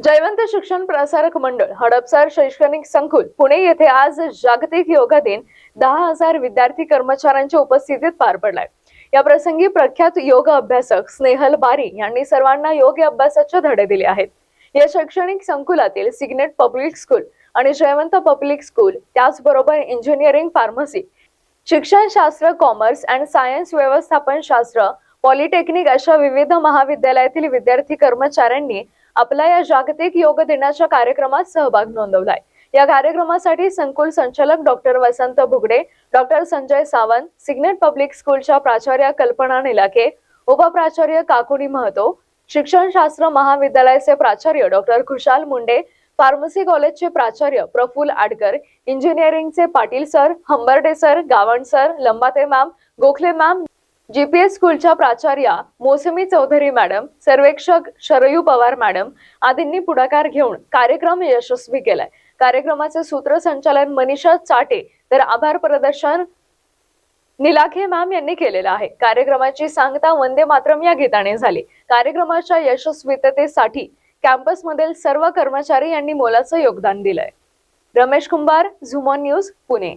जयवंत शिक्षण प्रसारक मंडळ हडपसर शैक्षणिक संकुल पुणे येथे आज जागतिक योगा दिन दहा हजार विद्यार्थी कर्मचाऱ्यांच्या उपस्थितीत पार पडलाय. या प्रसंगी प्रख्यात योग अभ्यासक स्नेहल बारी यांनी सर्वांना योग अभ्यासाचे धडे दिले आहेत. या शैक्षणिक संकुलातील सिग्नेट पब्लिक स्कूल आणि जयवंत पब्लिक स्कूल त्याचबरोबर इंजिनिअरिंग फार्मसी शिक्षणशास्त्र कॉमर्स अँड सायन्स व्यवस्थापन शास्त्र पॉलिटेक्निक अशा विविध महाविद्यालयातील विद्यार्थी कर्मचाऱ्यांनी आपला या जागतिक योग दिनाच्या कार्यक्रमात सहभाग नोंदवलाय. या कार्यक्रमासाठी संकुल संचालक doctor Vasant Bhugade doctor Sanjay Sawant Signet public स्कूलच्या प्राचार्य कल्पना निलाके उपप्राचार्य काकुनी महतो शिक्षणशास्त्र महाविद्यालयाचे प्राचार्य डॉक्टर खुशाल मुंडे फार्मसी कॉलेजचे प्राचार्य Praful Adkar इंजिनिअरिंगचे Patil sir Hambarde sir Gavan sir Lambate ma'am Gokhale ma'am GPS स्कूलच्या प्राचार्या मोसमी चौधरी मॅडम सर्वेक्षक शरयू पवार मॅडम आदींनी पुढाकार घेऊन कार्यक्रम यशस्वी केलाय. कार्यक्रमाचे सूत्रसंचालन मनीषा चाटे तर आभार प्रदर्शन निलाखे मॅम यांनी केलेलं आहे. कार्यक्रमाची सांगता वंदे मातरम या गीताने झाली. कार्यक्रमाच्या यशस्वीततेसाठी कॅम्पसमधील सर्व कर्मचारी यांनी मोलाचं योगदान दिलंय. रमेश कुंभार झुमॉन न्यूज पुणे.